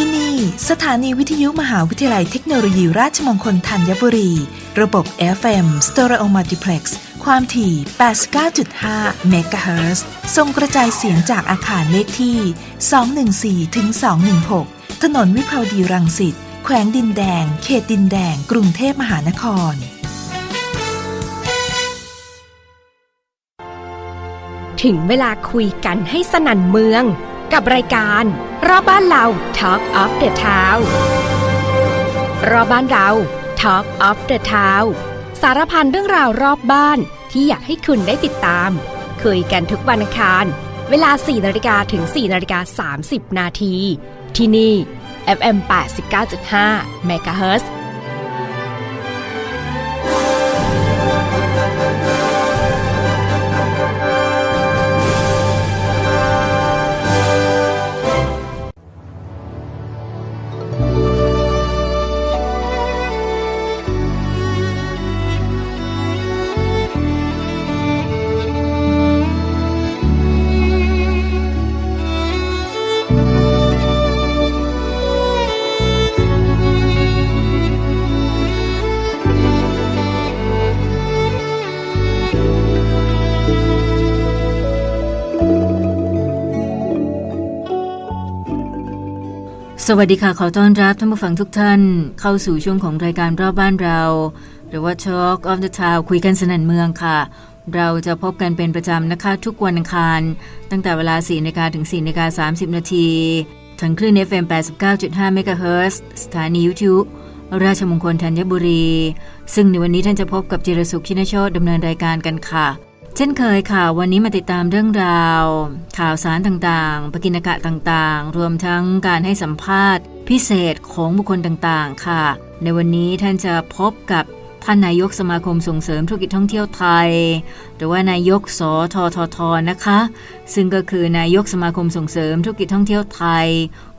ที่นี่ สถานีวิทยุมหาวิทยาลัยเทคโนโลยีราชมงคลธัญบุรี ระบบ FM Stereo Multiplex ความถี่ 89.5 เมกะเฮิรตซ์ส่งกระจายเสียงจากอาคารเลขที่ 214ถึง216 ถนนวิภาวดีรังสิต แขวงดินแดง เขตดินแดง กรุงเทพมหานครถึงเวลาคุยกันให้สนั่นเมือง กับรายการรอบบ้านเรา Talk of the Town รอบบ้านเรา Talk of the Town สารพันเรื่องราวรอบบ้านที่อยากให้คุณได้ติดตาม คุยกันทุกวันอังคาร เวลา 4นาฬิกาถึง 4นาฬิกา30 นาที ที่นี่ FM 89.5 MHz สวัสดีค่ะ ขอต้อนรับท่านผู้ฟังทุกท่านเข้าสู่ช่วงของรายการรอบบ้านเรา หรือว่า Talk of the Town คุยกันสนั่นเมืองค่ะ เราจะพบกันเป็นประจำนะคะ ทุกวันอังคาร ตั้งแต่เวลา 4นาฬิกาถึง 4นาฬิกา30 นาทีทางคลื่น FM 89.5 MHz สถานีวิทยุราชมงคลธัญบุรี ซึ่งในวันนี้ท่านจะพบกับจิรสุขชินโชตดำเนินรายการกันค่ะ เช่นเคยค่ะ วันนี้มาติดตามเรื่องราว ข่าวสารต่างๆปกิณกะต่างๆ รวมทั้งการให้สัมภาษณ์ พิเศษของบุคคลต่างๆ ค่ะ ในวันนี้ท่านจะพบกับท่านนายกสมาคมส่งเสริมธุรกิจท่องเที่ยวไทย หรือว่านายกสทททนะคะ ซึ่งก็คือนายกสมาคมส่งเสริมธุรกิจท่องเที่ยวไทย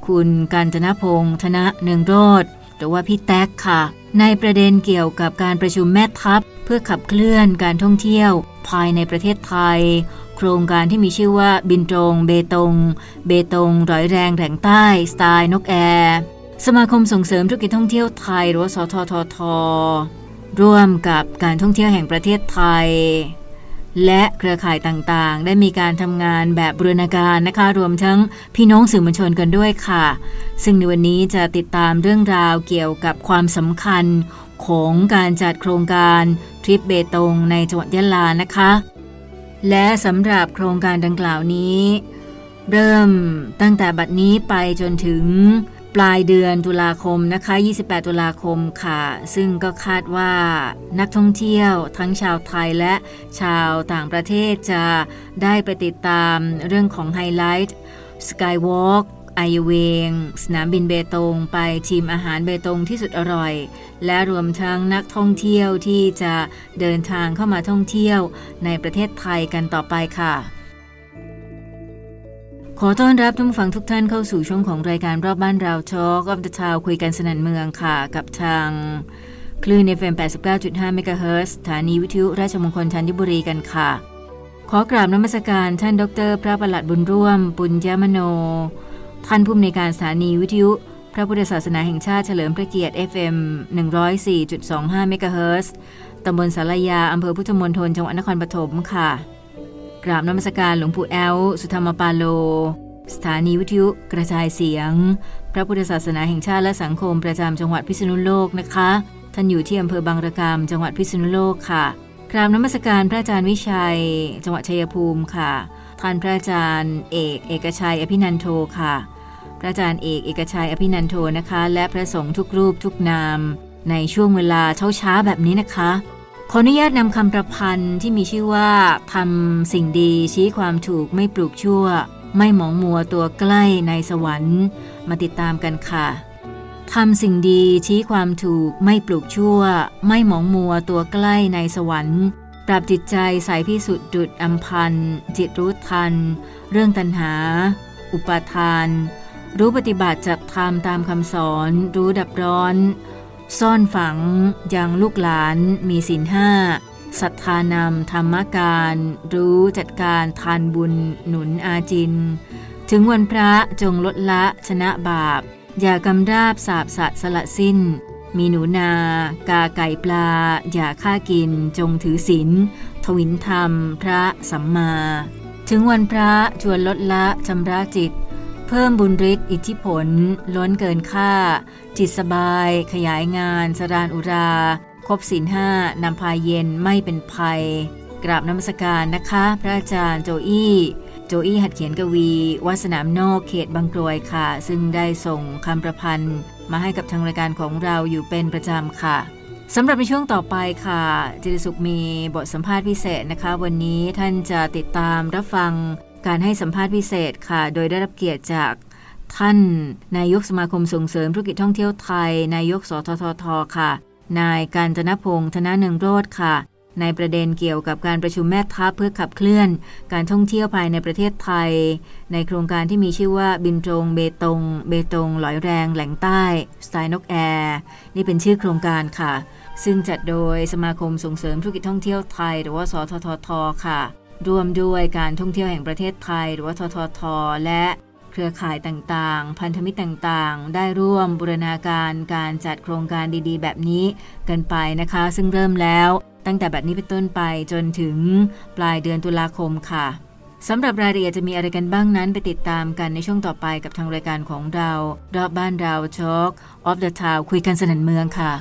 คุณการจนพงษ์ธนะเนืองโรธหรือว่าพี่แท็กค่ะ ในประเด็นเกี่ยวกับการประชุมแม่ทัพ เพื่อขับเคลื่อนการท่องเที่ยว ภายในประเทศไทย โครงการที่มีชื่อว่าบินตรง เบตง เบตงร้อยแรงแหล่งใต้สไตล์นกแอร์สมาคมส่งเสริมธุรกิจท่องเที่ยวไทยหรือสทททร่วมกับการท่องเที่ยวแห่งประเทศไทย และเครือข่ายต่างๆ ได้มีการทำงานแบบบูรณาการนะคะ รวมทั้งพี่น้องสื่อมวลชนกันด้วยค่ะ ซึ่งในวันนี้จะติดตามเรื่องราวเกี่ยวกับความสำคัญของการจัดโครงการทริปเบตงในจังหวัดยะลานะคะ และสำหรับโครงการดังกล่าวนี้ เริ่มตั้งแต่บัดนี้ไปจนถึง ลายเดือนตุลาคมนะคะ 28 ตุลาคมค่ะ ซึ่งก็คาดว่านักท่องเที่ยวทั้งชาวไทยและชาวต่างประเทศจะได้ไปติดตามเรื่องของไฮไลท์สกายวอล์กไอเวง สนามบินเบตง ไปชิมอาหารเบตงที่สุดอร่อย และรวมทั้งนักท่องเที่ยวที่จะเดินทางเข้ามาท่องเที่ยวในประเทศไทยกันต่อไปค่ะ ขอต้อนรับท่านผู้ฟังทุกท่านเข้าสู่ช่วงของรายการรอบบ้านเราทอ l k of the Town คุยกันสนันเมืองค่ะ กับทางคลื่น FM 89.5 MHz สถานีวิทยุราชมงคลธัญบุรีกันค่ะ ขอกราบนมัสการท่านดร พระประหลัดบุญร่วม ปุญญมโน ท่านผู้อำนวยการสถานีวิทยุ พระพุทธศาสนาแห่งชาติเฉลิมพระเกียรติ FM 104.25 MHz ตำบลสารยาอำเภอพุทธมณฑลจังหวัดนครปฐมค่ะ กราบนมัสการหลวงปู่แอล สุธรรมปาโล สถานีวิทยุกระจายเสียง พระพุทธศาสนาแห่งชาติและสังคมประจำจังหวัดพิษณุโลกนะคะ ท่านอยู่ที่อำเภอบางระกามจังหวัดพิษณุโลกค่ะ กราบนมัสการพระอาจารย์วิชัย จังหวัดชัยภูมิค่ะ ท่านพระอาจารย์เอกเอกชัยอภินันโทค่ะ พระอาจารย์เอกเอกชัยอภินันโทนะคะ และพระสงฆ์ทุกรูปทุกนาม ในช่วงเวลาเช้าๆแบบนี้นะคะ ขออนุญาตนำคำประพันธ์ที่มีชื่อว่าทำสิ่งดีชี้ความถูกไม่ปลูกชั่ว ไม่หมองมัวตัวใกล้ในสวรรค์ มาติดตามกันค่ะทำสิ่งดีชี้ความถูกไม่ปลูกชั่ว ไม่หมองมัวตัวใกล้ในสวรรค์ ปรับจิตใจใสพิสุทธิ์ดุดอัมพันจิตรู้ทัน เรื่องตัณหา อุปาทาน รู้ปฏิบัติจัดทำตามคำสอน รู้ดับร้อน ซ่อนฝังยังลูกหลานมีศีลห้าศรัทธานำธรรมการ รู้จัดการทานบุญหนุนอาจิน ถึงวันพระจงลดละชนะบาป อย่ากำราบสาบสัตว์สละสิ้น มีหนูนา กาไก่ปลา อย่าฆ่ากินจงถือศีลทวินธรรม พระสัมมา ถึงวันพระชวนลดละชำระจิต เพิ่มบุญฤทธิ์อิทธิผล ล้นเกินค่า จิตสบาย ขยายงาน สรานอุรา ครบศีลห้านำพายเย็นไม่เป็นภัย กราบนมัสการนะคะ พระอาจารย์โจอี้โจอี้หัดเขียนกวี วัดสนามนอกเขตบางกรวยค่ะ ซึ่งได้ส่งคำประพันธ์ มาให้กับทางรายการของเราอยู่เป็นประจำค่ะสำหรับในช่วงต่อไปค่ะ จิตสุขมีบทสัมภาษณ์พิเศษนะคะ วันนี้ท่านจะติดตามรับฟัง การให้สัมภาษณ์พิเศษค่ะ โดยได้รับเกียรติจากท่าน นายกสมาคมส่งเสริมธุรกิจท่องเที่ยวไทย นายกสทททค่ะ นายการจนพงษ์ธนาเนืองโรธค่ะ ในประเด็นเกี่ยวกับการประชุมแม่ทัพเพื่อขับเคลื่อน การท่องเที่ยวภายในประเทศไทย ในโครงการที่มีชื่อว่าบินตรงเบตง เบตงลอยแรงแหล่งใต้สไตล์นกแอร์นี่เป็นชื่อโครงการค่ะ ซึ่งจัดโดยสมาคมส่งเสริมธุรกิจท่องเที่ยวไทย หรือว่าสทททค่ะ ร่วมด้วยการท่องเที่ยวแห่งประเทศไทย หรือว่าททท และเครือข่ายต่างๆ พันธมิตรต่างๆ ได้ร่วมบูรณาการการจัดโครงการดีๆ แบบนี้กันไปนะคะ ซึ่งเริ่มแล้วตั้งแต่แบบนี้เป็นต้นไปจนถึงปลายเดือนตุลาคมค่ะสำหรับรายละเอียดจะมีอะไรกันบ้างนั้น ไปติดตามกันในช่วงต่อไปกับทางรายการของเรา รอบบ้านเราช็อกออฟเดอะทาวคุยกันสนันเมืองค่ะ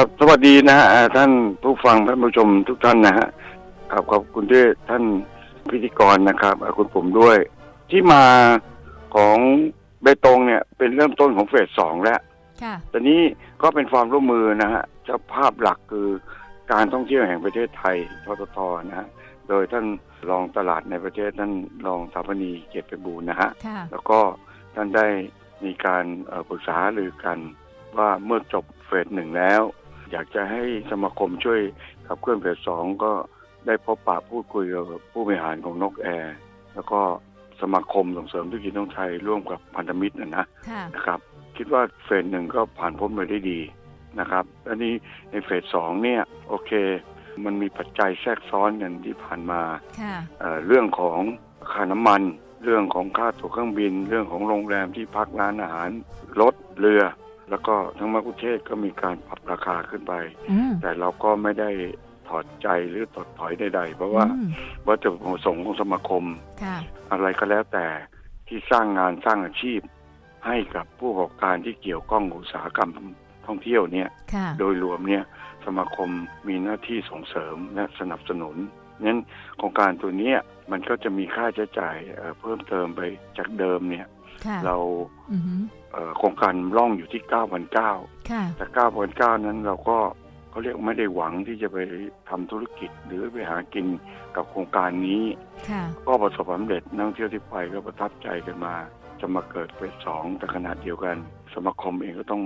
ครับกับสวัสดีนะฮะอ่าท่านผู้ฟังท่านผู้ชมทุกท่านนะฮะครับขอบคุณที่ท่านพิธีกรนะครับอ่าคุณผมด้วย ที่มาของเบตงเนี่ยเป็นเริ่มต้นของเฟสสองแล้วค่ะตอนนี้ก็เป็นความร่วมมือนะฮะเจ้าภาพหลักคือการท่องเที่ยวแห่งประเทศไทยทททนะฮะโดยท่านรองตลาดในประเทศท่านรองสถาปนีเกียรติไพบูลย์นะฮะค่ะแล้วก็ท่านได้มีการเอ่อปรึกษาหรือกันว่าเมื่อจบเฟสหนึ่งแล้ว อยากจะให้สมาคมช่วยขับเคลื่อนเฟสสองก็ได้พบปะพูดคุยกับผู้บริหารของนกแอร์แล้วก็สมาคมส่งเสริมธุรกิจท่องไทยร่วมกับพันธมิตรนะนะค่ะนะครับ คิดว่าเฟสหนึ่งก็ผ่านพ้นไปได้ดีนะครับอันนี้ในเฟสสองเนี่ยโอเค มันมีปัจจัยแทรกซ้อนกันที่ผ่านมาค่ะเอ่อเรื่องของค่าน้ำมัน เรื่องของค่าตั๋วเครื่องบิน เรื่องของโรงแรมที่พักร้านอาหารรถเรือ แล้วก็ทั้งมักคุเทศก็มีการปรับราคาขึ้นไปอืมแต่เราก็ไม่ได้ถอดใจหรือถอดถอยใดๆ เพราะว่าอืมวัตถุประสงค์ของสมาคมค่ะอะไรก็แล้วแต่ที่สร้างงานสร้างอาชีพ ให้กับผู้ประกอบการที่เกี่ยวข้องกับอุตสาหกรรมท่องเที่ยวเนี่ยค่ะโดยรวมเนี่ยสมาคมมีหน้าที่ส่งเสริมและสนับสนุนนั้นโครงการตัวเนี้ยมันก็จะมีค่าใช้จ่ายเอ่อเพิ่มเติมไปจากเดิมเนี่ยค่ะ เราอือหือเอ่อโครงการล่องอยู่ที่9,900ค่ะแต่9,900นั้นเราก็เขาเรียกไม่ได้หวังที่จะไปทำธุรกิจหรือไปหากินกับโครงการนี้ค่ะก็ประสบความสำเร็จนักท่องเที่ยวที่ไปก็ประทับใจกันมา จะมาเกิดเฟสสองแต่ขนาดเดียวกัน สมาคมเองก็ต้อง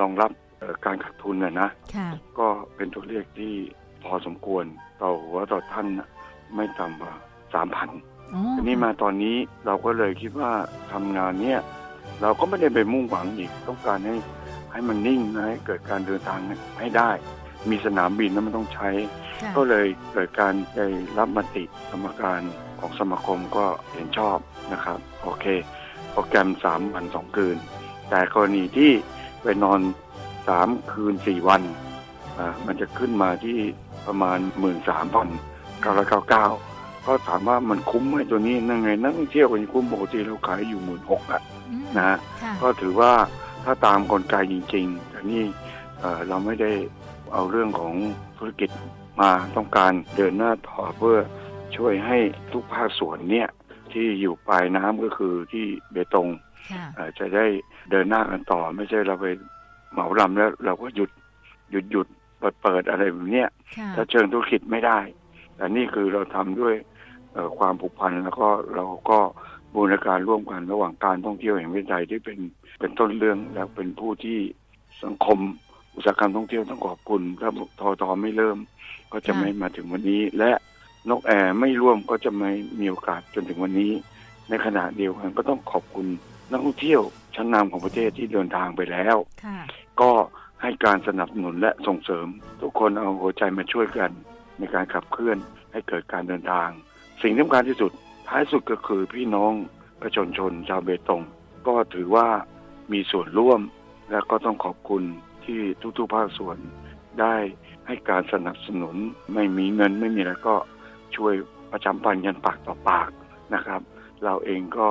รองรับเอ่อการขาดทุนนะนะค่ะก็เป็นตัวเลขที่พอสมควรต่อหัวต่อท่านน่ะไม่ต่ำกว่าสามพันอ๋อ ทีนี้มาตอนนี้เราก็เลยคิดว่าทำงานเนี้ยเราก็ไม่ได้ไปมุ่งหวังอีกต้องการให้ให้มันนิ่งนะให้เกิดการเดินทางให้ได้ มีสนามบินแล้วมันต้องใช้ค่ะก็เลยเกิดการไปรับมติกรรมการของสมาคมก็เห็นชอบนะครับ โอเค โปรแกรมสามวันสองคืน แต่กรณีที่ไปนอนสามคืนสี่วันอ่ามันจะขึ้นมาที่ประมาณหมื่นสามพันเก้าร้อยเก้าเก้า ก็ถามว่ามันคุ้มไหมตัวนี้นั่งไงนักท่องเที่ยวกันคุ้มปกติเราขายอยู่หมื่นหกอะอืมนะฮะค่ะก็ถือว่าถ้าตามกลไกจริงๆแต่นี่เอ่อเราไม่ได้เอาเรื่องของธุรกิจมาต้องการเดินหน้าต่อเพื่อช่วยให้ทุกภาคส่วนเนี่ยที่อยู่ปลายน้ำก็คือที่เบตงค่ะเอ่อจะได้เดินหน้ากันต่อ ไม่ใช่เราไปเหมาลำแล้ว เราก็หยุดหยุดหยุดเปิดเปิดอะไรแบบเนี้ยค่ะถ้าเชิงธุรกิจไม่ได้แต่นี่คือเราทำด้วยเอ่อ ความผูกพันแล้วก็เราก็บูรณาการร่วมกันระหว่างการท่องเที่ยวแห่งประเทศไทยที่เป็นเป็นต้นเรื่องและเป็นผู้ที่สังคมอุตสาหกรรมท่องเที่ยวต้องขอบคุณถ้าทอทอไม่เริ่ม ก็จะไม่มาถึงวันนี้ และนกแอร์ไม่ร่วมก็จะไม่มีโอกาสจนถึงวันนี้ ในขณะเดียวกันก็ต้องขอบคุณนักท่องเที่ยวชั้นนำของประเทศที่เดินทางไปแล้วค่ะก็ให้การสนับสนุนและส่งเสริม ทุกคนเอาหัวใจมาช่วยกัน ในการขับเคลื่อนให้เกิดการเดินทาง สิ่งที่สำคัญที่สุด ท้ายสุดก็คือพี่น้องประชาชนชาวเบตง ก็ถือว่ามีส่วนร่วม และก็ต้องขอบคุณที่ทุกๆภาคส่วนได้ให้การสนับสนุนไม่มีเงินไม่มีอะไรก็ช่วยประจำปันกันปากต่อปากนะครับ เราเองก็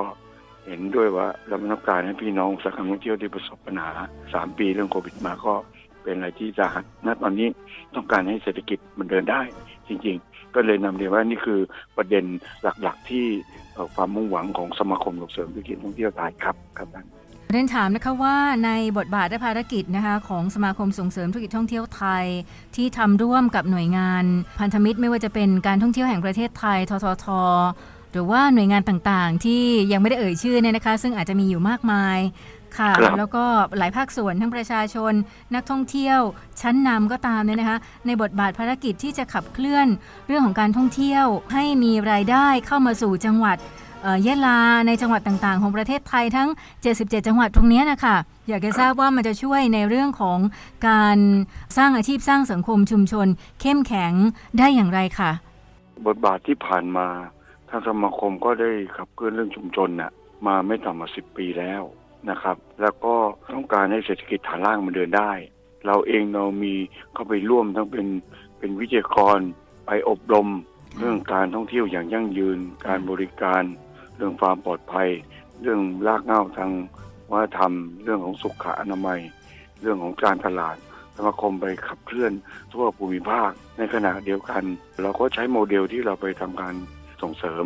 เห็นด้วยว่าเราไม่ต้องการให้พี่น้องสาหกรรท่องเที่ยวที่ประสบปัญหาสามปีเรื่องโควิดมาก็เป็นอะไรที่สาหัสณตอนนี้ต้องการให้เศรษฐกิจมันเดินได้จริง ๆ ก็เลยนำเรียนว่านี่คือประเด็นหลักๆ ที่ความมุ่งหวังของสมาคมส่งเสริมธุรกิจท่องเที่ยวไทยครับครับท่านเรียนถามนะคะว่าในบทบาทและภารกิจนะคะของสมาคมส่งเสริมธุรกิจท่องเที่ยวไทย ที่ทำร่วมกับหน่วยงาน พันธมิตรไม่ว่าจะเป็นการท่องเที่ยวแห่งประเทศไทยทททหรือว่าหน่วยงานต่างๆ ที่ยังไม่ได้เอ่ยชื่อเนี่ยนะคะ ซึ่งอาจจะมีอยู่มากมาย ค่ะครับแล้วก็หลายภาคส่วนทั้งประชาชน นักท่องเที่ยว ชั้นนำก็ตามเนี่ยนะคะ ในบทบาทภารกิจที่จะขับเคลื่อนเรื่องของการท่องเที่ยว ให้มีรายได้เข้ามาสู่จังหวัดเอ่อยะลาในจังหวัดต่างๆ ของประเทศไทยทั้ง 77 จังหวัดตรงเนี้ยนะคะอยากจะทราบว่ามันจะช่วยในเรื่องของการสร้างอาชีพสร้างสังคมชุมชน เข้มแข็งได้อย่างไรคะบทบาทที่ผ่านมาทางสมาคมก็ได้ขับเคลื่อนเรื่องชุมชนน่ะมาไม่ต่ำกว่าสิบปีแล้ว นะครับ แล้วก็ต้องการให้เศรษฐกิจฐานล่างมันเดินได้ เราเองเรามีเข้าไปร่วมทั้งเป็นเป็นวิทยากรไปอบรมเรื่องการท่องเที่ยวอย่างยั่งยืน การบริการ เรื่องความปลอดภัย เรื่องรากเหง้าทางวัฒนธรรม เรื่องของสุขอนามัย เรื่องของการตลาดสมาคมไปขับเคลื่อนทั่วภูมิภาคในขณะเดียวกัน เราก็ใช้โมเดลที่เราไปทำการส่งเสริม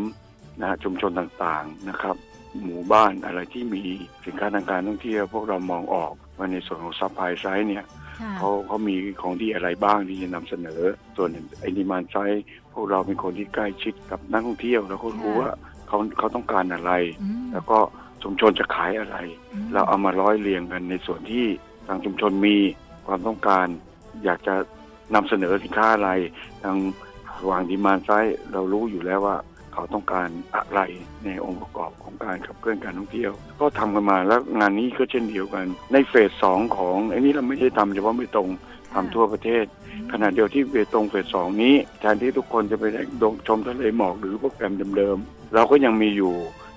นะฮะชุมชนต่างๆนะครับ หมู่บ้านอะไรที่มีสินค้าทางการท่องเที่ยวพวกเรามองออกว่าในส่วนของซัพพลายไซด์เนี่ยค่ะเขาเขามีของดีอะไรบ้างที่จะนำเสนอ ส่วนไอ้ดีมานไซด์พวกเราเป็นคนที่ใกล้ชิดกับนักท่องเที่ยวแล้วก็รู้ว่าเขาเขาต้องการอะไรอืมแล้วก็ชุมชนจะขายอะไรอืมเราเอามาร้อยเรียงกันในส่วนที่ทางชุมชนมีความต้องการ อยากจะนำเสนอสินค้าอะไรทางวางดีมานไซด์เรารู้อยู่แล้วว่า เขาต้องการอะไรในองค์ประกอบของการขับเคลื่อนการท่องเที่ยว ก็ทำกันมาแล้วงานนี้ก็เช่นเดียวกัน ในเฟสสองของไอ้นี้เราไม่ได้ทำเฉพาะไม่ตรงทำทั่วประเทศ ขณะเดียวที่เบตงเฟสสองนี้แทนที่ทุกคนจะไปได้ดงชมทะเลหมอกหรือโปรแกรมเดิมๆเราก็ยังมีอยู่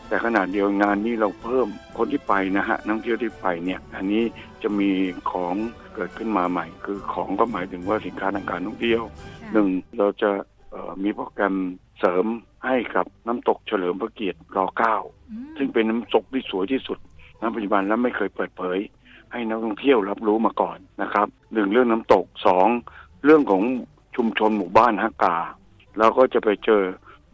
แต่ขนาดเดียวงานนี้เราเพิ่มคนที่ไปนะฮะนักท่องเที่ยวที่ไปเนี่ย อันนี้จะมีของเกิดขึ้นมาใหม่ คือของก็หมายถึงว่าสินค้าทางการท่องเที่ยวค่ะหนึ่งเราจะเอ่อมีโปรแกรม เสริมให้กับน้ำตกเฉลิมพระเกียรติรอเก้าอืมซึ่งเป็นน้ำตกที่สวยที่สุดณปัจจุบันและไม่เคยเปิดเผย ให้นักท่องเที่ยวรับรู้มาก่อนนะครับหนึ่งเรื่องน้ำตกสองเรื่องของชุมชนหมู่บ้านฮักกาเราก็จะไปเจอ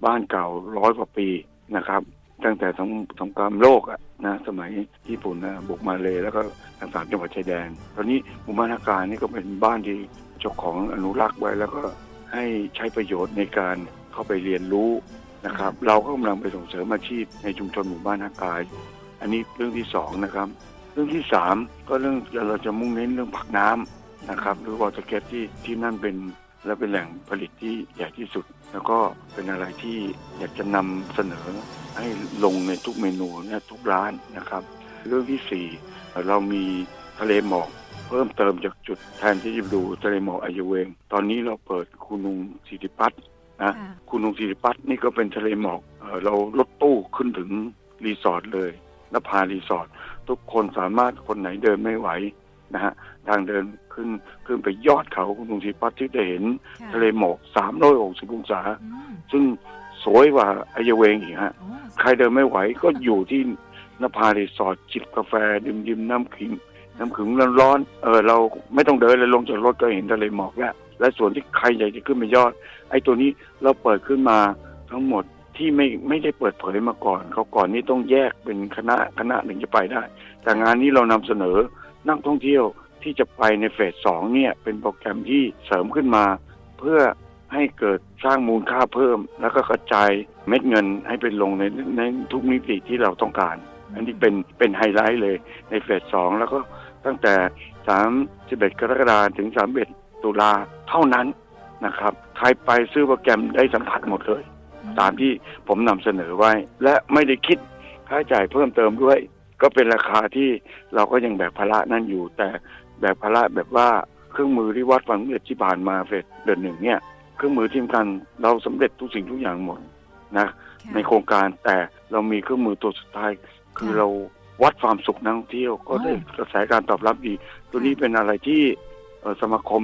บ้านเก่าร้อยกว่าปีนะครับ ตั้งแต่สงสงครามโลกอะนะสมัยญี่ปุ่นนะบุกมาเลยแล้วก็ทางสามจังหวัดชายแดน ตอนนี้หมู่บ้านฮักกานี่ก็เป็นบ้านที่เจ้าของอนุรักษ์ไว้แล้วก็ให้ใช้ประโยชน์ในการ เข้าไปเรียนรู้นะครับ เราก็กำลังไปส่งเสริมอาชีพในชุมชนหมู่บ้านฮักกาอยู่อันนี้เรื่องที่สองนะครับ เรื่องที่สามก็เรื่องเราจะมุ่งเน้นเรื่องผักน้ำนะครับ หรือวอเตอร์เกตที่ที่นั่นเป็นและเป็นแหล่งผลิตที่ใหญ่ที่สุด แล้วก็เป็นอะไรที่อยากจะนำเสนอให้ลงในทุกเมนูและทุกร้านนะครับ เรื่องที่สี่เรามีทะเลหมอกเพิ่มเติมจากจุดแทนที่จะดูทะเลหมอกอายุเวง ตอนนี้เราเปิดคูนุงสิริพัฒน์ นะค่ะคุณลุงศิริพัฒน์นี่ก็เป็นทะเลหมอกเอ่อเรารถตู้ขึ้นถึงรีสอร์ทเลยนภารีสอร์ททุกคนสามารถคนไหนเดินไม่ไหวนะฮะทางเดินขึ้นขึ้นไปยอดเขาคุณลุงศิริพัฒน์ที่จะเห็นค่ะทะเลหมอกสามร้อยองศาองศาอืมซึ่งสวยกว่าอายเวงอีกฮะโอ้ใครเดินไม่ไหวก็อยู่ที่นภารีสอร์ทจิบกาแฟดื่มดิมน้ำขิงน้ำขึงร้อนๆเออเราไม่ต้องเดินเลยลงจากรถก็เห็นทะเลหมอกแล้ว และส่วนที่ใครอยากจะขึ้นไปยอด ไอ้ตัวนี้เราเปิดขึ้นมาทั้งหมดที่ไม่ไม่ได้เปิดเผยมาก่อนเขาก่อนนี้ต้องแยกเป็นคณะคณะหนึ่งจะไปได้ แต่งานนี้เรานำเสนอนักท่องเที่ยวที่จะไปในเฟสสองเนี่ยเป็นโปรแกรมที่เสริมขึ้นมา เพื่อให้เกิดสร้างมูลค่าเพิ่ม แล้วก็กระจายเม็ดเงินให้เป็นลงในในทุกมิติที่เราต้องการ อันนี้เป็นเป็นไฮไลท์เลยในเฟสสองแล้วก็ตั้งแต่ 31 กรกฎาคมถึง 31 ตุลาเท่านั้น นะครับใครไปซื้อโปรแกรมได้สัมผัสหมดเลย ตามที่ผมนำเสนอไว้ และไม่ได้คิดค่าใช้จ่ายเพิ่มเติมด้วย ก็เป็นราคาที่เราก็ยังแบกภาระนั่นอยู่ แต่แบกภาระแบบว่าเครื่องมือที่วัดความสำเร็จที่ผ่านมาเฟสเดือนหนึ่งเนี่ยเครื่องมือที่สำคัญเราสำเร็จทุกสิ่งทุกอย่างหมดนะในโครงการแต่เรามีเครื่องมือตัวสุดท้าย คือเราวัดความสุขนักท่องเที่ยวก็ได้กระแสการตอบรับดี ตัวนี้เป็นอะไรที่เอ่อสมาคม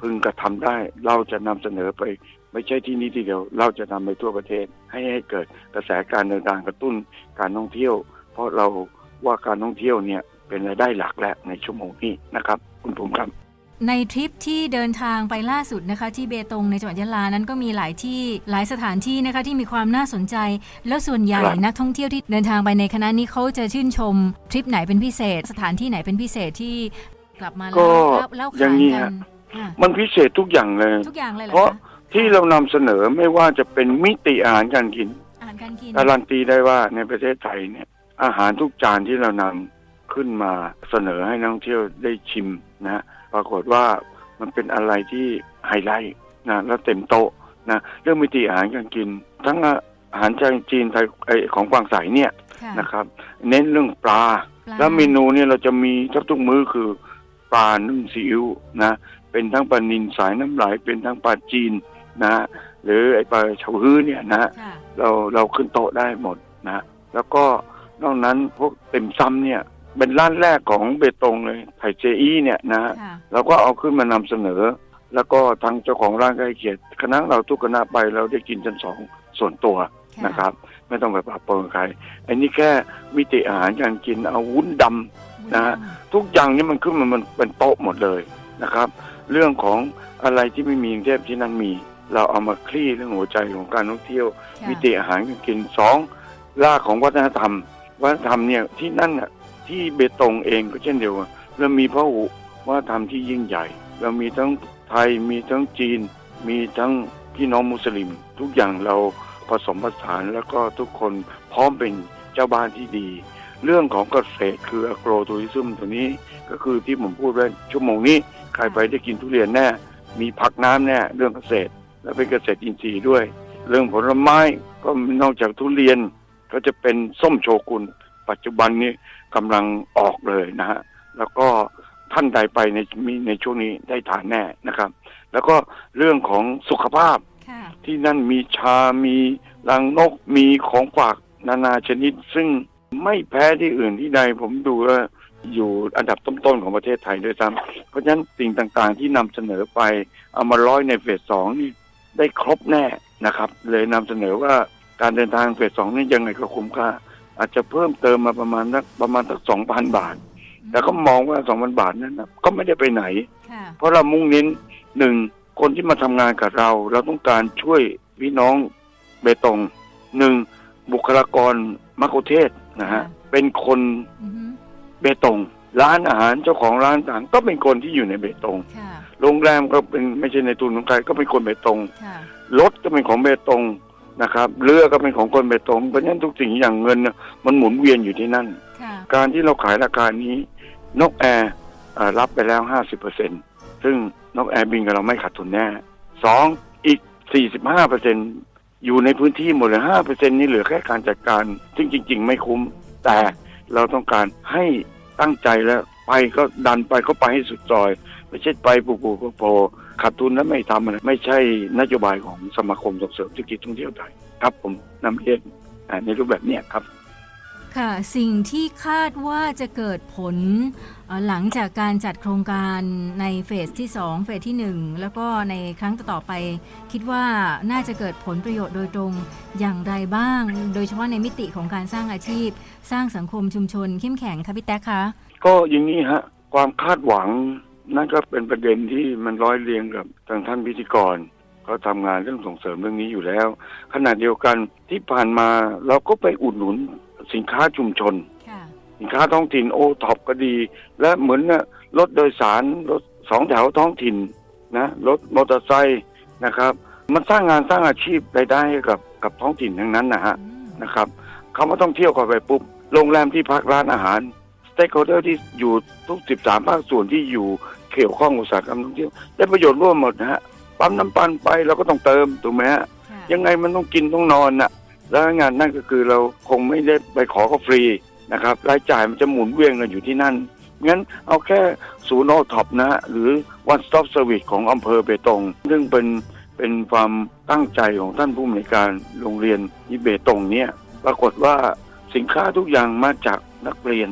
พึงกระทำได้ เราจะนำเสนอไป ไม่ใช่ที่นี้ทีเดียว เราจะทำไปทั่วประเทศ ให้ให้เกิดกระแสการเดินทางกระตุ้นการท่องเที่ยว เพราะเราว่าการท่องเที่ยวเนี่ยเป็นรายได้หลักแล้วในชั่วโมงนี้นะครับ คุณภูมิครับ ในทริปที่เดินทางไปล่าสุดนะคะ ที่เบตงในจังหวัดยะลานั้นก็มีหลายที่หลายสถานที่นะคะที่มีความน่าสนใจ แล้วส่วนใหญ่ครับนักท่องเที่ยวที่เดินทางไปในคณะนี้เขาจะชื่นชมทริปไหนเป็นพิเศษ สถานที่ไหนเป็นพิเศษที่กลับมาแล้ก็วแล้วแล้วอย่าขางยนี้กัฮะนค่ะ มันพิเศษทุกอย่างเลย ทุกอย่างเลยเหรอเพราะคะที่เรานำเสนอไม่ว่าจะเป็นมิติอาหารการกิน อาหารการกินการันตีได้ว่าในประเทศไทยเนี่ย อาหารทุกจานที่เรานำขึ้นมาเสนอให้นักท่องเที่ยวได้ชิมนะปรากฏว่ามันเป็นอะไรที่ไฮไลท์นะแล้วเต็มโต๊ะนะเรื่องมิติอาหารการกิน ทั้งอาหารจีนไทยไอของกวางใสเนี่ยค่ะนะครับ เน้นเรื่องปลาปลาแล้วเมนูเนี่ยเราจะมีทุกทุกมื้อคือปลานึ่งซีอิ๊วนะ เป็นทั้งปลานิลสายน้ำไหลเป็นทั้งปลาจีนนะหรือไอปลาเฉาฮื้อเนี่ยนะค่ะเราเราขึ้นโต๊ะได้หมดนะแล้วก็นอกนั้นพวกเต็มซ้ำเนี่ยเป็นร้านแรกของเบตงเลยไผ่เจอีเนี่ยนะค่ะเราก็เอาขึ้นมานำเสนอ แล้วก็ทางเจ้าของร้านใกล้เคียงคณะเราทุกคณะไปเราได้กินชั้นสองส่วนตัวนะครับ ไม่ต้องไปปะปนกับใครอันนี้แค่มิติอาหารการกินเอาวุ้นดำนะฮะทุกอย่างนี่มันขึ้นมามันเป็นโต๊ะหมดเลยนะครับ เรื่องของอะไรที่ไม่มีกรุงเทพที่นั่นมี เราเอามาคลี่เรื่องหัวใจของการท่องเที่ยวค่ะมิติอาหารการกินสองรากของวัฒนธรรม วัฒนธรรมเนี่ยที่นั่นน่ะที่เบตงเองก็เช่นเดียวกันเรามีพระหุวัฒนธรรมที่ยิ่งใหญ่ เรามีทั้งไทยมีทั้งจีน มีทั้งพี่น้องมุสลิม ทุกอย่างเราผสมผสานแล้วก็ทุกคนพร้อมเป็นเจ้าบ้านที่ดี เรื่องของเกษตรคือ a g r o t o u r i s m ตัวนี้ก็คือที่ผมพูดไว้ชั่วโมงนี้ ใครไปได้กินทุเรียนแน่ มีผักน้ำแน่เรื่องเกษตร และเป็นเกษตรอินทรีย์ด้วย เรื่องผลไม้ก็นอกจากทุเรียน ก็จะเป็นส้มโชกุนปัจจุบันนี้กำลังออกเลยนะฮะแล้วก็ท่านใดไปในมีในช่วงนี้ได้ทานแน่นะครับ แล้วก็เรื่องของสุขภาพค่ะที่นั่นมีชา มีรังนก มีของฝากนานาชนิด ซึ่งไม่แพ้ที่อื่นที่ใดผมดูว่า อยู่อันดับต้นๆของประเทศไทยด้วยซ้ำเพราะฉะนั้นสิ่งต่างๆที่นำเสนอไปเอามาร้อยในเฟสสองนี่ได้ครบแน่นะครับ เลยนำเสนอว่าการเดินทางเฟสสองนี่ยังไงก็คุ้มค่า อาจจะเพิ่มเติมมาประมาณสักประมาณสักสองพันบาท แต่ก็มองว่าสองพันบาทนั้นนะก็ไม่ได้ไปไหนค่ะเพราะเรามุ่งเน้นหนึ่งคนที่มาทำงานกับเรา เราต้องการช่วยพี่น้องเบตงหนึ่งบุคลากรมัคคุเทศก์นะฮะค่ะเป็นคนอือฮึ เบตง ร้านอาหารเจ้าของร้านต่างก็เป็นคนที่อยู่ในเบตงค่ะโรงแรมก็เป็นไม่ใช่ในทุนของใครก็เป็นคนเบตงค่ะรถก็เป็นของเบตงนะครับเรือก็เป็นของคนเบตงเพราะฉะนั้นทุกสิ่งอย่างเงินน่ะมันหมุนเวียนอยู่ที่นั่นค่ะการที่เราขายราคานี้ นกแอร์เอ่อรับไปแล้ว50เปอร์เซ็นซึ่งนกแอร์บินกับเราไม่ขาดทุนแน่สองอีก45เปอร์เซ็นอยู่ในพื้นที่หมดเลย5เปอร์เซ็นนี่เหลือแค่การจัดการ ซึ่งจริง ๆ ไม่คุ้มแต่ เราต้องการให้ตั้งใจแล้วไปก็ดันไปก็ไปให้สุดซอย ไม่ใช่ไปปูปูโผล่ขาดทุนแล้วไม่ทำอะไรไม่ใช่นโยบายของสมาคมส่งเสริมธุรกิจท่องเที่ยวไทยครับผมนำเรียนในรูปแบบเนี้ยครับ ค่ะ สิ่งที่คาดว่าจะเกิดผลหลังจากการจัดโครงการในเฟสที่ 2 เฟสที่ 1 แล้วก็ในครั้งต่อๆไป คิดว่าน่าจะเกิดผลประโยชน์โดยตรงอย่างไรบ้าง โดยเฉพาะในมิติของการสร้างอาชีพ สร้างสังคมชุมชนเข้มแข็งค่ะพี่แต๊กคะก็อย่างนี้ฮะความคาดหวังนั่นก็เป็นประเด็นที่มันร้อยเรียงกับทางท่านพิธีกรเขาทำงานเรื่องส่งเสริมเรื่องนี้อยู่แล้ว ขณะเดียวกันที่ผ่านมาเราก็ไปอุดหนุน สินค้าชุมชนค่ะสินค้าท้องถิ่นโอท็อปก็ดี และเหมือนน่ะรถโดยสารรถสองแถวท้องถิ่นนะรถมอเตอร์ไซค์นะครับ มันสร้างงานสร้างอาชีพรายได้ให้กับกับท้องถิ่นทั้งนั้นนะฮะอืมนะครับคำว่าท่องเที่ยวเข้าไปปุ๊บโรงแรมที่พักร้านอาหารสเต็กโฮเทลที่อยู่ทุก 13 ภาคส่วนที่อยู่เกี่ยวข้องอุตสาหกรรมท่องเที่ยวได้ประโยชน์ร่วมหมดนะฮะปั๊มน้ำปันไปเราก็ต้องเติมถูกไหมฮะค่ะยังไงมันต้องกินต้องนอนน่ะ แล้วงานนั่นก็คือเราคงไม่ได้ไปขอเขาฟรีนะครับรายจ่ายมันจะหมุนเวียนกันอยู่ที่นั่นงั้นเอาแค่ศูนย์โอท็อปนะฮะหรือ one stop service ของอำเภอเบตง ซึ่งเป็นเป็นความตั้งใจของท่านผู้อำนวยการโรงเรียนที่เบตงเนี่ยปรากฏว่าสินค้าทุกอย่างมาจากนักเรียน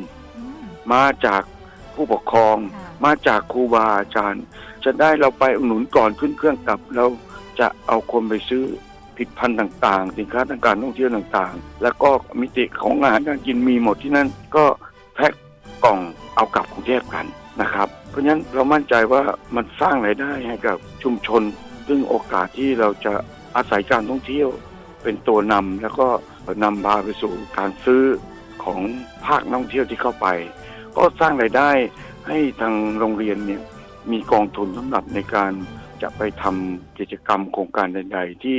มาจากผู้ปกครองค่ะมาจากครูบาอาจารย์ จะได้เราไปอุดหนุนก่อนขึ้นเครื่องกลับ เราจะเอาคนไปซื้อ ผลิดพันธุ์ต่างๆ สินค้าทางการท่องเที่ยวต่างๆ แล้วก็มิติของอาหารการกินมีหมดที่นั่นก็แพ็คกล่องเอากลับกรุงเทพกันนะครับ เพราะฉะนั้นเรามั่นใจว่ามันสร้างรายได้ให้กับชุมชน ซึ่งโอกาสที่เราจะอาศัยการท่องเที่ยว เป็นตัวนำแล้วก็นำพาไปสู่การซื้อของภาคท่องเที่ยวที่เข้าไป ก็สร้างรายได้ให้ทางโรงเรียนเนี่ยมีกองทุนสำหรับในการจะไปทำกิจกรรมโครงการใด ๆ ที่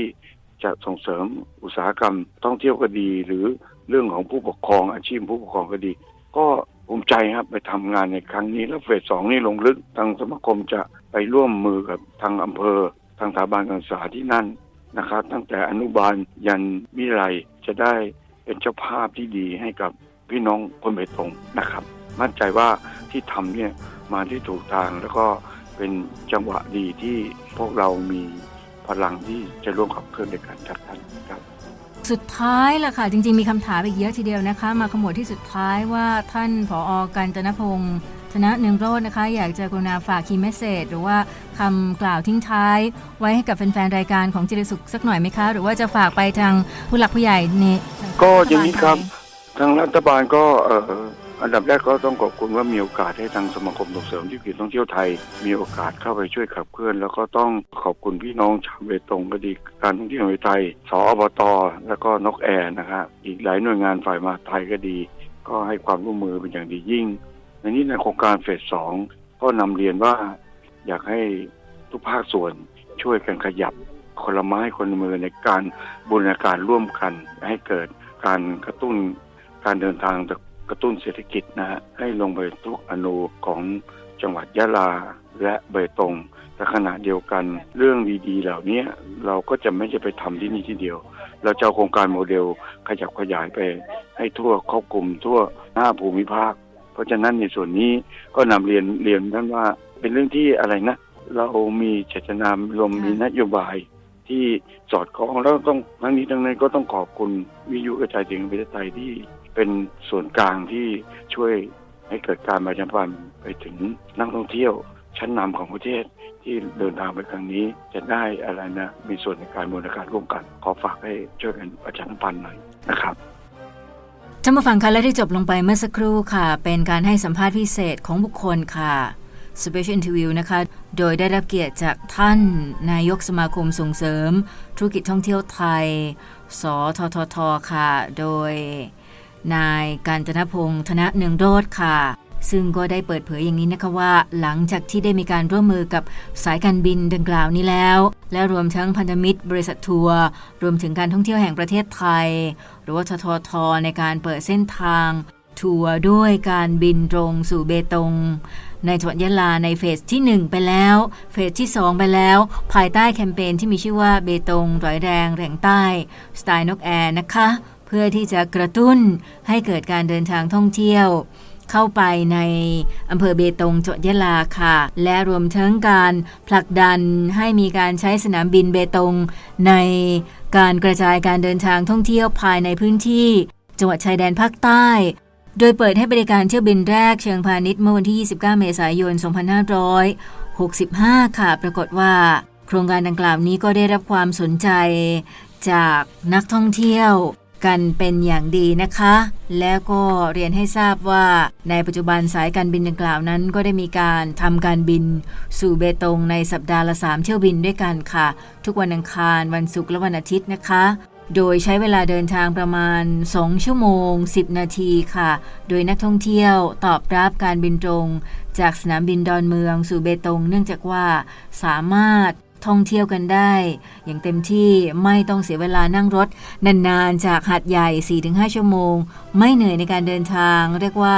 จะส่งเสริมอุตสาหกรรมท่องเที่ยวก็ดี หรือเรื่องของผู้ปกครองอาชีพผู้ปกครองก็ดี ก็ภูมิใจครับไปทำงานในครั้งนี้แล้วเฟสสองนี่ลงลึกทางสมาคมจะไปร่วมมือกับทางอำเภอ ทางสถาบันการศึกษาที่นั่นนะครับ ตั้งแต่อนุบาลยันวิทยาลัยจะได้เป็นเจ้าภาพที่ดีให้กับพี่น้องคนเบตงนะครับ มั่นใจว่าที่ทำเนี่ยมาที่ถูกทางแล้วก็เป็นจังหวะดีที่พวกเรามี พลังที่จะร่วมขับเคลื่อนในการจัดการครับ สุดท้ายล่ะค่ะ จริง ๆ มีคำถามอีกเยอะทีเดียวนะคะ มาขมวดที่สุดท้ายว่าท่านผอการจนพงศ์ธนะเนืองโรจน์นะคะ อยากจะกรุณาฝากคีย์เมสเซจหรือว่าคำกล่าวทิ้งท้าย ไว้ให้กับแฟนๆรายการของจิตสุขสักหน่อยไหมคะ หรือว่าจะฝากไปทางผู้หลักผู้ใหญ่ในก็อย่างนี้ครับ ทางรัฐบาลก็เอ่อ อันดับแรกก็ต้องขอบคุณว่ามีโอกาสให้ทางสมาคมส่งเสริมธุรกิจท่องเที่ยวไทย มีโอกาสเข้าไปช่วยขับเคลื่อน แล้วก็ต้องขอบคุณพี่น้องชาวเบตงก็ดีการท่องเที่ยวแห่งประเทศไทยสอบตแล้วก็นกแอร์นะครับอีกหลายหน่วยงานฝ่ายมาไทยก็ดี ก็ให้ความร่วมมือเป็นอย่างดียิ่งในนี้ในโครงการเฟสสองก็นำเรียนว่าอยากให้ทุกภาคส่วนช่วยกันขยับคนละไม้คนละมือในการบูรณาการร่วมกันให้เกิดการกระตุ้นการเดินทางก ระตุ้นเศรษฐกิจนะฮะให้ลงไปทุกอนูของจังหวัดยะลาและเบตงแต่ขณะเดียวกันเรื่องดีๆ เหล่านี้เราก็จะไม่ใช่ไปทำที่นี่ที่เดียว เราจะเอาโครงการโมเดลขยับขยายไป ให้ทั่วครอบคลุมทั่วหน้าภูมิภาค เพราะฉะนั้นในส่วนนี้ก็นำเรียนเรียนท่านว่าเป็นเรื่องที่อะไรนะ เรามีเจตนารวมมีนโยบายที่สอดคล้องแล้วต้องทั้งนี้ทั้งนั้นก็ต้องขอบคุณวิทยุกระจายเสียงแห่งประเทศไทยที่ เป็นส่วนกลางที่ช่วยให้เกิดการประชาสัมพันธ์ไปถึงนักท่องเที่ยวชั้นนำของประเทศที่เดินทางไปครั้งนี้ จะได้อะไรนะ มีส่วนในการบูรณาการร่วมกัน ขอฝากให้ช่วยกันประชาสัมพันธ์หน่อยนะครับท่านผู้ฟังคะและที่จบลงไปเมื่อสักครู่ค่ะ เป็นการให้สัมภาษณ์พิเศษของบุคคลค่ะ Special Interview นะคะ โดยได้รับเกียรติจากท่านนายกสมาคมส่งเสริม ธุรกิจท่องเที่ยวไทย สทททค่ะ โดย นายการจนพงศ์ธนะเนืองโรธค่ะ ซึ่งก็ได้เปิดเผยอย่างนี้นะคะว่า หลังจากที่ได้มีการร่วมมือกับสายการบินดังกล่าวนี้แล้ว และรวมทั้งพันธมิตร บริษัททัวร์รวมถึงการท่องเที่ยวแห่งประเทศไทย หรือว่าทททในการเปิดเส้นทางทัวร์ด้วยการบินตรงสู่เบตง ในจังหวัดยะลาในเฟสที่ 1 ไปแล้ว เฟสที่ 2 ไปแล้ว ภายใต้แคมเปญที่มีชื่อว่าเบตงร้อยแรงแรงใต้ สไตล์นกแอร์นะคะ เพื่อที่จะกระตุ้นให้เกิดการเดินทางท่องเที่ยว เข้าไปในอำเภอเบตงจังหวัดยะลาค่ะ และรวมทั้งการผลักดันให้มีการใช้สนามบินเบตง ในการกระจายการเดินทางท่องเที่ยวภายในพื้นที่ จังหวัดชายแดนภาคใต้ โดยเปิดให้บริการเที่ยวบินแรกเชิงพาณิชย์เมื่อวันที่ 29 เมษายน 2565 ค่ะ ปรากฏว่า โครงการดังกล่าวนี้ก็ได้รับความสนใจจากนักท่องเที่ยว กันเป็นอย่างดีนะคะ แล้วก็เรียนให้ทราบว่าในปัจจุบันสายการบินดังกล่าวนั้น ก็ได้มีการทำการบินสู่เบตงในสัปดาห์ละ3เที่ยวบินด้วยกันค่ะ ทุกวันอังคารวันศุกร์และวันอาทิตย์นะคะโดยใช้เวลาเดินทางประมาณ 2 ชั่วโมง 10 นาทีค่ะ โดยนักท่องเที่ยวตอบรับการบินตรง จากสนามบินดอนเมืองสู่เบตง เนื่องจากว่าสามารถ ท่องเที่ยวกันได้ อย่างเต็มที่ไม่ต้องเสียเวลานั่งรถ นานๆ จากหาดใหญ่ 4-5 ชั่วโมง ไม่เหนื่อยในการเดินทาง เรียกว่า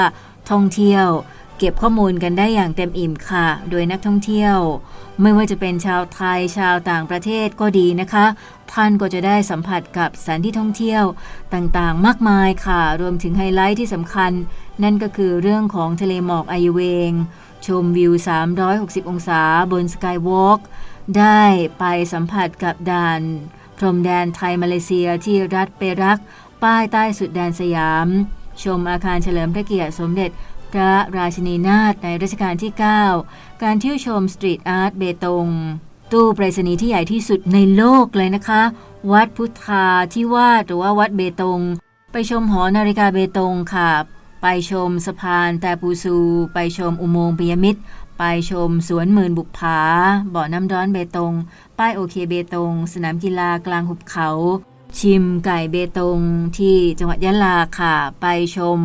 ท่องเที่ยว เก็บข้อมูลกันได้อย่างเต็มอิ่มค่ะ โดยนักท่องเที่ยว ไม่ว่าจะเป็นชาวไทยชาวต่างประเทศก็ดีนะคะ ท่านก็จะได้สัมผัสกับสถานที่ท่องเที่ยวต่างๆ มากมายค่ะ รวมถึงไฮไลท์ที่สำคัญ นั่นก็คือเรื่องของทะเลหมอกไอเวงชมวิว 360 องศาบนสกายวอล์ก ได้ไปสัมผัสกับด่าน พรมแดนไทยมาเลเซียที่รัฐเปรัก ป้ายใต้สุดแดนสยาม ชมอาคารเฉลิมพระเกียรติสมเด็จพระราชินีนาถในรัชกาลที่ 9 การเที่ยวชมสตรีทอาร์ตเบตง ตู้ไปรษณีย์ที่ใหญ่ที่สุดในโลกเลยนะคะ วัดพุทธาที่วาดหรือว่าวัดเบตง ไปชมหอนาฬิกาเบตงค่ะ ไปชมสะพานแต่ปูซู ไปชมอุโมงค์ปิยมิตร ไปชมสวนหมื่นบุกผา บ่อน้ำร้อนเบตง ป้ายโอเคเบตง สนามกีฬากลางหุบเขา ชิมไก่เบตง ที่จังหวัดยะลาค่ะ ไปชม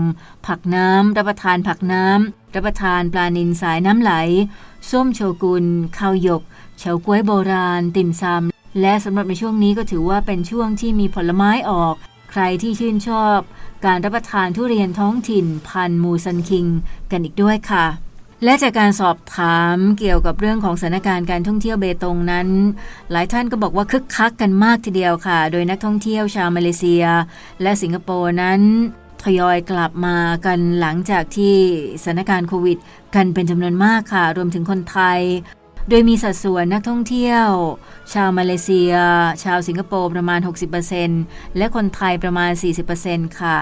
ผักน้ำ รับประทานผักน้ำ รับประทานปลานิลสายน้ำไหล ส้มโชกุนข้าวหยก เฉาก๊วยโบราณ ติ่มซำ และสำหรับในช่วงนี้ก็ถือว่าเป็นช่วงที่มีผลไม้ออก ใครที่ชื่นชอบ การรับประทานทุเรียนท้องถิ่นพันมูซันคิง กันอีกด้วยค่ะ และจากการสอบถามเกี่ยวกับเรื่องของสถานการณ์การท่องเที่ยวเบตงนั้น หลายท่านก็บอกว่าคึกคักกันมากทีเดียวค่ะ โดยนักท่องเที่ยวชาวมาเลเซีย และสิงคโปร์นั้นทยอยกลับมากันหลังจากที่สถานการณ์โควิด กันเป็นจำนวนมากค่ะ รวมถึงคนไทย โดยมีสัดส่วนนักท่องเที่ยว ชาวมาเลเซีย ชาวสิงคโปร์ประมาณ 60%และคนไทยประมาณ 40%ค่ะ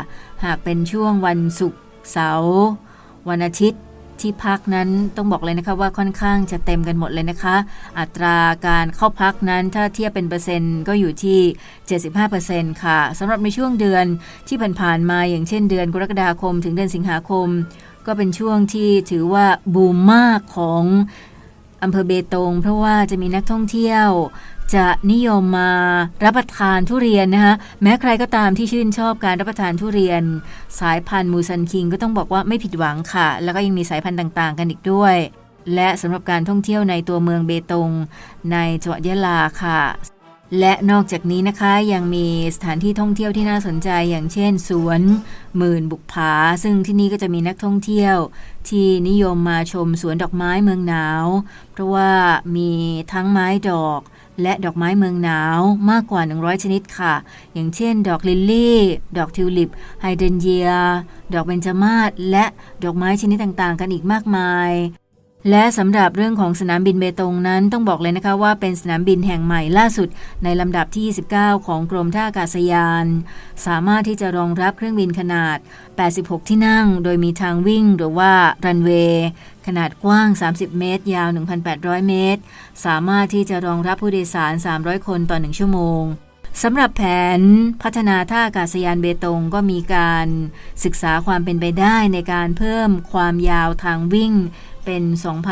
หากเป็นช่วงวันศุกร์เสาร์วันอาทิตย์ ที่พักนั้นต้องบอกเลยนะคะว่าค่อนข้างจะเต็มกันหมดเลยนะคะ อัตราการเข้าพักนั้นถ้าเทียบเป็นเปอร์เซ็นต์ก็อยู่ที่ 75%ค่ะสำหรับในช่วงเดือนที่ผ่านๆมาอย่างเช่นเดือนกรกฎาคม ถึงเดือนสิงหาคม ก็เป็นช่วงที่ถือว่าบูมมากของ อำเภอเบตง เพราะว่าจะมีนักท่องเที่ยว จะนิยมมารับประทานทุเรียนนะคะแม้ใครก็ตามที่ชื่นชอบการรับประทานทุเรียน สายพันธุ์มูซันคิงก็ต้องบอกว่าไม่ผิดหวังค่ะ แล้วก็ยังมีสายพันธุ์ต่างๆ กันอีกด้วย และสำหรับการท่องเที่ยวในตัวเมืองเบตง ในจังหวัดยะลาค่ะ และนอกจากนี้นะคะยังมีสถานที่ท่องเที่ยวที่น่าสนใจอย่างเช่น สวนหมื่นบุกผา ซึ่งที่นี่ก็จะมีนักท่องเที่ยว ที่นิยมมาชมสวนดอกไม้เมืองหนาว เพราะว่ามีทั้งไม้ดอก และดอกไม้เมืองหนาวมากกว่า 100 ชนิดค่ะ อย่างเช่น ดอกลิลลี่ ดอกทิวลิป ไฮเดรนเยีย ดอกเบญจมาศและดอกไม้ชนิดต่างๆ กันอีกมากมาย และสำหรับเรื่องของสนามบินเบตงนั้นต้องบอกเลยนะคะว่าเป็นสนามบินแห่งใหม่ล่าสุดในลำดับที่ 29 ของกรมท่าอากาศยาน สามารถที่จะรองรับเครื่องบินขนาด 86 ที่นั่ง โดยมีทางวิ่งหรือว่ารันเวย์ขนาดกว้าง 30 เมตร ยาว 1,800 เมตร สามารถที่จะรองรับผู้โดยสาร 300 คนต่อ 1 ชั่วโมงสำหรับแผนพัฒนาท่าอากาศยานเบตงก็มีการศึกษาความเป็นไปได้ในการเพิ่มความยาวทางวิ่ง เป็น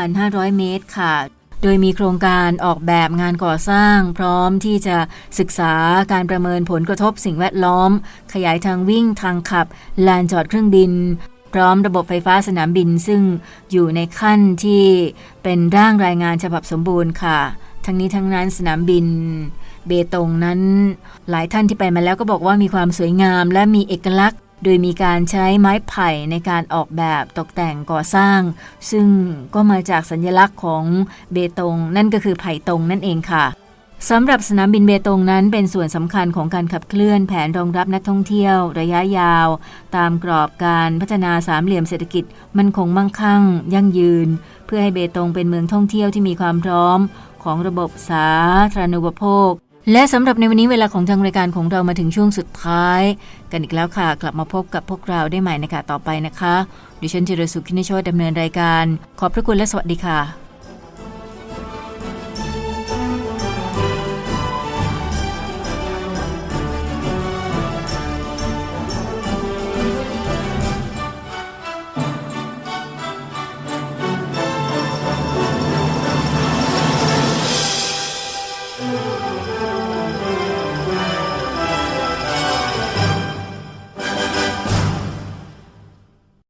2,500 เมตรค่ะ โดยมีโครงการออกแบบงานก่อสร้าง พร้อมที่จะศึกษาการประเมินผลกระทบสิ่งแวดล้อม ขยายทางวิ่งทางขับ ลานจอดเครื่องบิน พร้อมระบบไฟฟ้าสนามบินซึ่งอยู่ในขั้นที่เป็นร่างรายงานฉบับสมบูรณ์ค่ะ ทั้งนี้ทั้งนั้นสนามบินเบตงนั้น หลายท่านที่ไปมาแล้วก็บอกว่ามีความสวยงามและมีเอกลักษณ์ โดยมีการใช้ไม้ไผ่ในการออกแบบตกแต่งก่อสร้าง ซึ่งก็มาจากสัญลักษณ์ของเบตง นั่นก็คือไผ่ตรงนั่นเองค่ะสำหรับสนามบินเบตงนั้นเป็นส่วนสำคัญของการขับเคลื่อนแผนรองรับนักท่องเที่ยว ระยะยาว ตามกรอบการพัฒนาสามเหลี่ยมเศรษฐกิจมันคงมั่งคั่ง ยั่งยืน เพื่อให้เบตงเป็นเมืองท่องเที่ยวที่มีความพร้อม ของระบบสาธารณูปโภค และสำหรับในวันนี้เวลาของทางรายการของเรามาถึงช่วงสุดท้าย กันอีกแล้วค่ะ กลับมาพบกับพวกเราได้ใหม่ในค่ะต่อไปนะคะ ดิฉันจิรสุขคินโชตดำเนินรายการ ขอบพระคุณและสวัสดีค่ะ